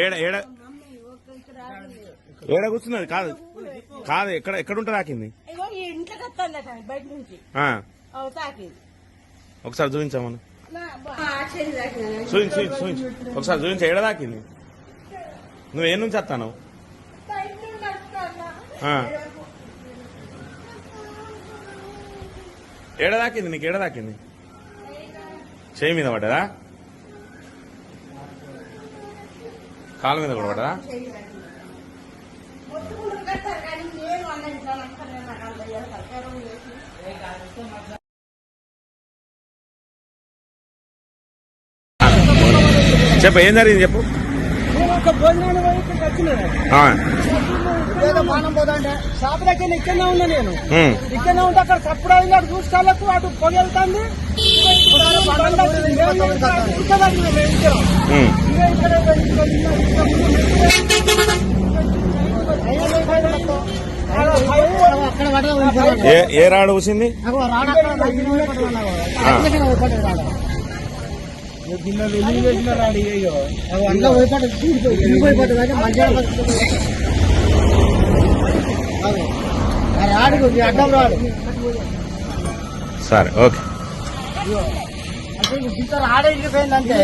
ఏడ ఏడ? ఏడ కూర్చున్నది? కాదు. కాదు ఎక్కడ ఎక్కడ ఉంటుంది ఆకింది ఒకసారి చూపించామను. చూపించు చూపించు చూపించు. ఒకసారి చూపించు ఏడ దాకింది నువ్వు ఏ నుంచి వస్తాను బయట నుండి వస్తుందా? ఏడ దాకింది నీకు ఏడ దాకింది చేయి మీద పడ్డదా కాలు మీద కూడా పడ్డదా. చెప్పు ఏం జరిగింది చెప్పు ఏదో బాణం పోదంటే. షాప్ దగ్గర ఇక్కడనే ఉన్నా నేను. ఇక్కడనే ఉంటే అక్కడ తప్పుడు అయింది అటు చూసుకోవాలకు అటు పొగ వెళ్తాంది ఉమ్. ఏ ఏ రాడు కూసింది? ఆ, రాడు అడ్డం రాడు సరే ఓకే. ఆడే రాడే ఇరిగిపోయిందంటే